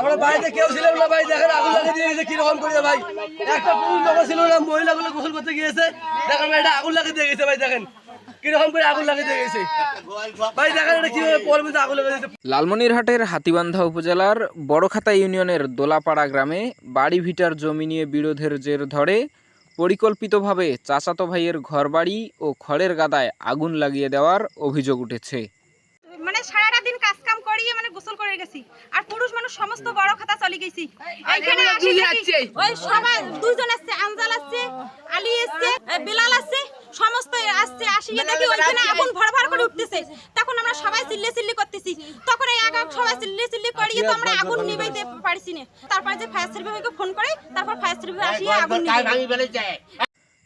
আমরা বাড়িতে কেউ ছিলাম না ভাই দেখেন আগুন লাগিয়ে দিয়ে গেছে কীরকম করে ভাই। একটা পুরুষ লোক ছিল না মহিলাগুলো গোসল করতে গিয়েছে। দেখেন ভাই এটা আগুন লাগিয়ে দিয়ে গেছে ভাই দেখেন। কীরকম করে আগুন লাগিয়ে দিয়ে গেছে। ভাই দেখেন এটা কীভাবে পরের মধ্যে আগুন লাগিয়ে দিয়েছে লালমনিরহাটের হাতিবান্ধা উপজেলার বড়খাতা ইউনিয়নের দোলাপাড়া গ্রামে বাড়ি ভিটার জমি নিয়ে বিরোধের জের ধরে পরিকল্পিতভাবে চাচাতো ভাইয়ের ঘরবাড়ি ও খড়ের গাদায় আগুন লাগিয়ে দেওয়ার অভিযোগ উঠেছে। মানে সারাটা দিন কাজ কাম করিয়ে মানে গোসল করে গেছি আর সমস্ত বড় খাতা চলে গেছি। এইখানে আসি ওই সবাই দুইজন আসছে আনজাল আসছে আলী আসছে বিলাল আসছে সমস্ত আসছে আসিয়ে দেখি ওইখানে আগুন ভর ভর করে উঠতেছে। তখন আমরা সবাই চিল্লে চিল্লি করতেছি। তখন এই আগুন সবাই চিল্লে চিল্লি করিয়ে তো আমরা আগুন নিভাইতে পারছি না। তারপর যে ফায়ার সার্ভিসকে ফোন করে তারপর ফায়ার সার্ভিস আসিয়ে আগুন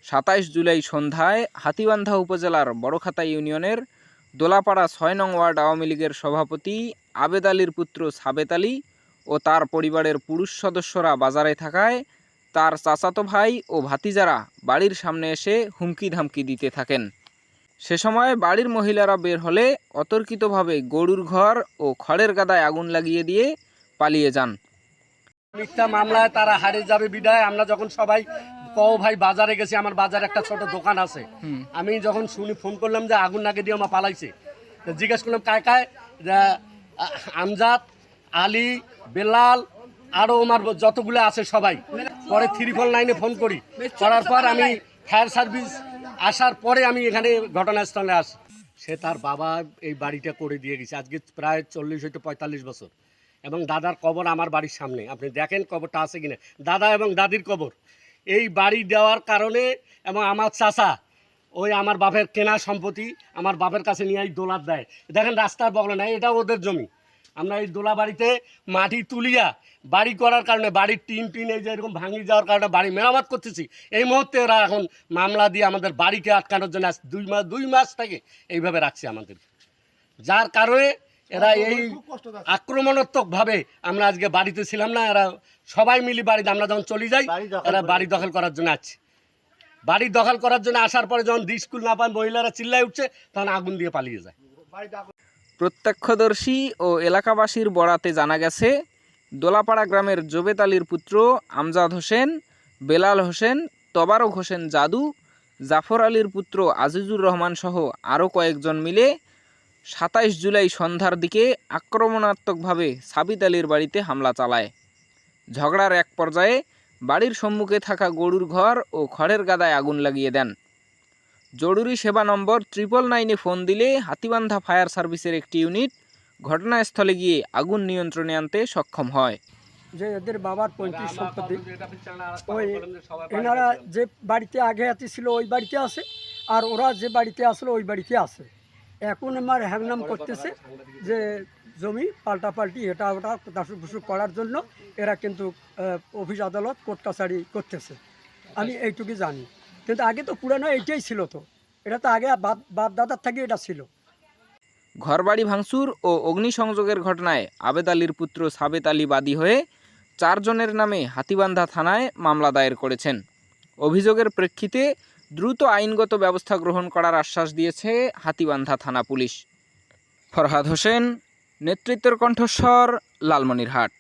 সাতাইশ জুলাই সন্ধ্যায় হাতিবান্ধা উপজেলার বড়খাতা ইউনিয়নের দোলাপাড়া ছয় নং ওয়ার্ড আওয়ামী লীগের সভাপতি আবেদ আলীর পুত্র সাবেত আলী ও তার পরিবারের পুরুষ সদস্যরা বাজারে থাকায় তার চাচাতো ভাই ও ভাতিজারা বাড়ির সামনে এসে হুমকি ধামকি দিতে থাকেন। সে সময় বাড়ির মহিলারা বের হলে অতর্কিতভাবে গরুর ঘর ও খড়ের গাদায় আগুন লাগিয়ে দিয়ে পালিয়ে যান। মিথ্যা মামলায় তারা হারে যাবে বিদায়। আমরা যখন সবাই কও ভাই বাজারে গেছি আমার বাজারে একটা ছোট দোকান আছে। আমি যখন শুনি ফোন করলাম যে আগুন নাগে দিয়ে আমার পালাইছে। জিজ্ঞেস করলাম কায় কায়? আমজাদ আলী, বেলাল আরও আমার যতগুলো আছে সবাই। পরে থ্রি ফোর লাইনে ফোন করি। করার পর আমি ফায়ার সার্ভিস আসার পরে আমি এখানে ঘটনাস্থলে আসি। সে তার বাবা এই বাড়িটা করে দিয়ে গেছে। আজকে প্রায় চল্লিশ হইতে পঁয়তাল্লিশ বছর। এবং দাদার কবর আমার বাড়ির সামনে। আপনি দেখেন কবরটা আছে কিনা। দাদা এবং দাদির কবর। এই বাড়ি দেওয়ার কারণে এবং আমার চাচা, ওই আমার বাপের কেনা সম্পত্তি আমার বাপের কাছে নিয়ে এই দোলার দেয়। দেখেন রাস্তার বগলে নাই, এটা ওদের জমি। আমরা এই দোলা বাড়িতে মাটি তুলিয়া বাড়ি করার কারণে বাড়ির টিন টিন এই যে এরকম ভাঙি যাওয়ার কারণে বাড়ি মেরামত করতেছি এই মুহূর্তে ওরা এখন মামলা দিয়ে আমাদের বাড়িকে আটকানোর জন্য দুই মাস দুই মাস থেকে এইভাবে রাখছে আমাদের। যার কারণে এরা এই আক্রমণাত্মক ভাবে আমরা আজকে বাড়িতে ছিলাম না এরা সবাই মিলি বাড়িতে আমরা যখন চলে যাই এরা বাড়ি দখল করার জন্য আসছে। বাড়ি দখল করার জন্য আসার পরে যখন দি স্কুল না পান মহিলারা চিল্লায় উঠছে তখন আগুন দিয়ে পালিয়ে যায়। প্রত্যক্ষদর্শী ও এলাকাবাসীর বরাতে জানা গেছে, দোলাপাড়া গ্রামের জোবেত আলীর পুত্র আমজাদ হোসেন, বেলাল হোসেন, তবারক হোসেন জাদু, জাফর আলীর পুত্র আজিজুর রহমান সহ আরও কয়েকজন মিলে সাতাইশ জুলাই সন্ধ্যার দিকে আক্রমণাত্মকভাবে সাবিত আলীর বাড়িতে হামলা চালায়। ঝগড়ার এক পর্যায়ে বাড়ির সম্মুখে থাকা গরুর ঘর ও খড়ের গাদায় আগুন লাগিয়ে দেন। জরুরি সেবা নম্বর ট্রিপল নাইনে ফোন দিলে হাতিবান্ধা ফায়ার সার্ভিসের একটি ইউনিট ঘটনাস্থলে গিয়ে আগুন নিয়ন্ত্রণে আনতে সক্ষম হয়। যে এদের বাবার পঁয়ত্রিশ সম্পত্তি। ওই এনারা যে বাড়িতে আগে আতি ছিল ওই বাড়িতে আছে। আর ওরা যে বাড়িতে আসলো ওই বাড়িতে আছে। এখন আমার হ্যাংনাম করতেছে যে জমি পাল্টাপাল্টি এটা ওটা দাসু ফুসু করার জন্য এরা কিন্তু অফিস আদালত কোর্ট কাছারি করতেছে। আমি এইটুকু জানি। কিন্তু আগে তো পুরানো এটাই ছিল তো। এটা তো আগে বাপ দাদার থেকে এটা ছিল। ঘরবাড়ি ভাঙচুর ও অগ্নিসংযোগের ঘটনায় আবেদ আলীর পুত্র সাবেত আলী বাদী হয়ে চারজনের নামে হাতিবান্ধা থানায় মামলা দায়ের করেছেন। অভিযোগের প্রেক্ষিতে দ্রুত আইনগত ব্যবস্থা গ্রহণ করার আশ্বাস দিয়েছে হাতিবান্ধা থানা পুলিশ। ফরহাদ হোসেন, নেতৃত্বের কণ্ঠস্বর, লালমনিরহাট।